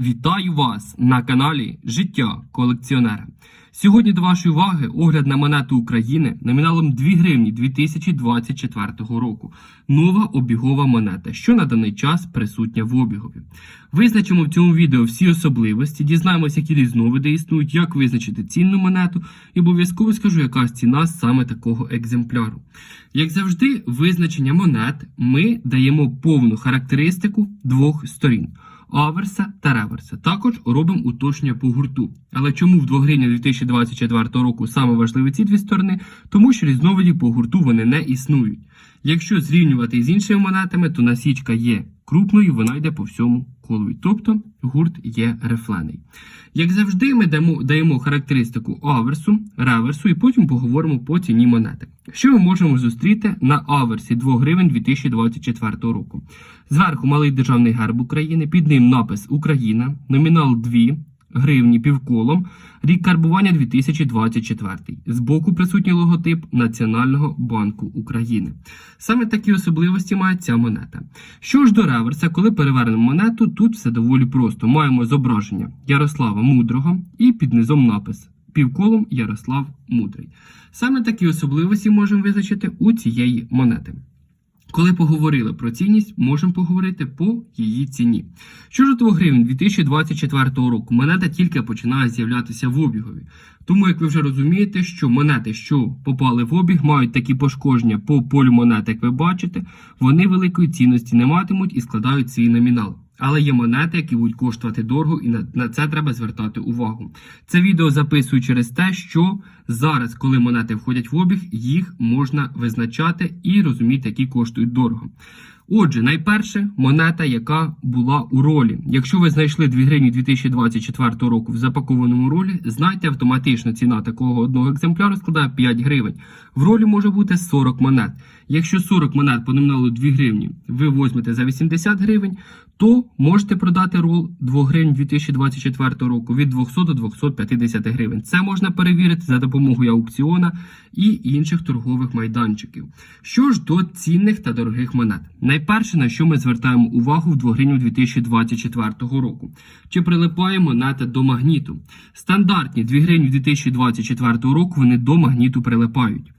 Вітаю вас на каналі Життя колекціонера. Сьогодні до вашої уваги огляд на монету України номіналом 2 гривні 2024 року. Нова обігова монета, що на даний час присутня в обігові. Визначимо в цьому відео всі особливості, дізнаємося, які різновиди існують, як визначити цінну монету, і обов'язково скажу, яка ціна саме такого екземпляру. Як завжди, визначення монет ми даємо повну характеристику двох сторін аверса та реверса. Також робимо уточнення по гурту. Але чому в 2 гривні 2024 року саме важливі ці дві сторони? Тому що різновидів по гурту вони не існують. Якщо зрівнювати з іншими монетами, то насічка є крупною, вона йде по всьому колові. Тобто гурт є рефлений. Як завжди, ми даємо, даємо характеристику аверсу, реверсу і потім поговоримо по ціні монети. Що ми можемо зустріти на аверсі 2 гривень 2024 року? Зверху малий державний герб України, під ним напис Україна, номінал 2 гривні півколом, рік карбування 2024. Збоку присутній логотип Національного банку України. Саме такі особливості має ця монета. Що ж до реверса, коли перевернемо монету, тут все доволі просто. Маємо зображення Ярослава Мудрого і під низом напис Півколом Ярослав Мудрий. Саме такі особливості можемо визначити у цієї монети. Коли поговорили про цінність, можемо поговорити по її ціні. Що ж 2 гривень 2024 року монета тільки починає з'являтися в обігові. Тому, як ви вже розумієте, що монети, що попали в обіг, мають такі пошкодження по полю монет, як ви бачите, вони великої цінності не матимуть і складають свій номінал. Але є монети, які будуть коштувати дорого, і на, це треба звертати увагу. Це відео записую через те, що зараз, коли монети входять в обіг, їх можна визначати і розуміти, які коштують дорого. Отже, найперше монета, яка була у ролі. Якщо ви знайшли 2 гривні 2024 року в запакованому ролі, знайте, автоматично ціна такого одного екземпляру складає 5 гривень. В ролі може бути 40 монет. Якщо 40 монет по номіналу 2 гривні ви возьмете за 80 гривень, то можете продати рол 2 гривень 2024 року від 200 до 250 гривень. Це можна перевірити за допомогою аукціона і інших торгових майданчиків. Що ж до цінних та дорогих монет, найперше на що ми звертаємо увагу в 2 гривні 2024 року, чи прилипає монета до магніту. Стандартні 2 гривні 2024 року вони до магніту прилипають.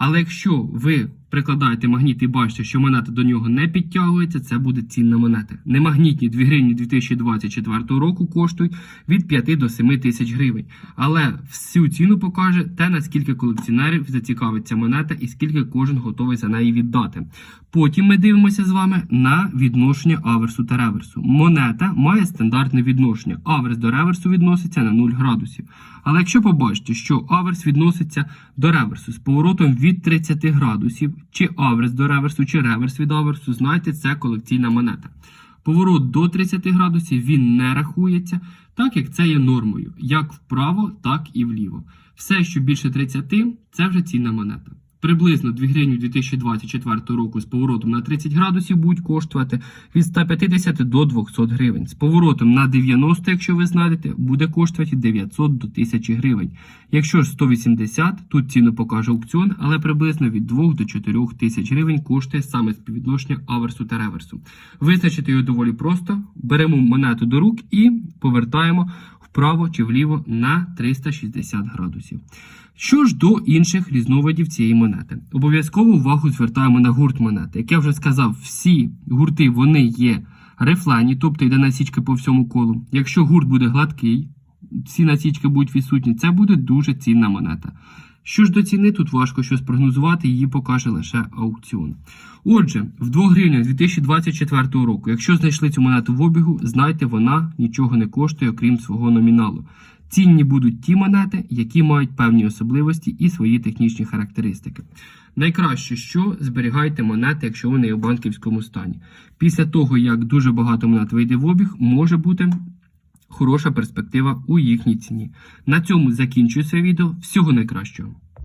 Але якщо ви прикладаєте магніт і бачите, що монета до нього не підтягується, це буде цінна монета. Немагнітні 2 гривні 2024 року коштують від 5 до 7 тисяч гривень. Але всю ціну покаже те, наскільки колекціонерів зацікавить ця монета і скільки кожен готовий за неї віддати. Потім ми дивимося з вами на відношення аверсу та реверсу. Монета має стандартне відношення. Аверс до реверсу відноситься на 0 градусів. Але якщо побачите, що аверс відноситься до реверсу з поворотом від 30 градусів, чи аверс до реверсу, чи реверс від аверсу, знайте, це колекційна монета. Поворот до 30 градусів він не рахується, так як це є нормою, як вправо, так і вліво. Все, що більше 30, це вже цінна монета. Приблизно 2 гривні 2024 року з поворотом на 30 градусів будуть коштувати від 150 до 200 гривень. З поворотом на 90, якщо ви знайдете, буде коштувати 900 до 1000 гривень. Якщо ж 180, тут ціну покаже аукціон, але приблизно від 2 до 4 тисяч гривень коштує саме співвідношення аверсу та реверсу. Визначити його доволі просто. Беремо монету до рук і повертаємо вправо чи вліво на 360 градусів. Що ж до інших різновидів цієї монети, обов'язково увагу звертаємо на гурт монети. Як я вже сказав, всі гурти вони є рифлені, тобто йде насічка по всьому колу. Якщо гурт буде гладкий, всі насічки будуть відсутні, це буде дуже цінна монета. Що ж до ціни, тут важко щось прогнозувати, її покаже лише аукціон. Отже, в 2 гривнях 2024 року, якщо знайшли цю монету в обігу, знайте, вона нічого не коштує, окрім свого номіналу. Цінні будуть ті монети, які мають певні особливості і свої технічні характеристики. Найкраще, що зберігайте монети, якщо вони є у банківському стані. Після того, як дуже багато монет вийде в обіг, може бути хороша перспектива у їхній ціні. На цьому закінчую це відео. Всього найкращого.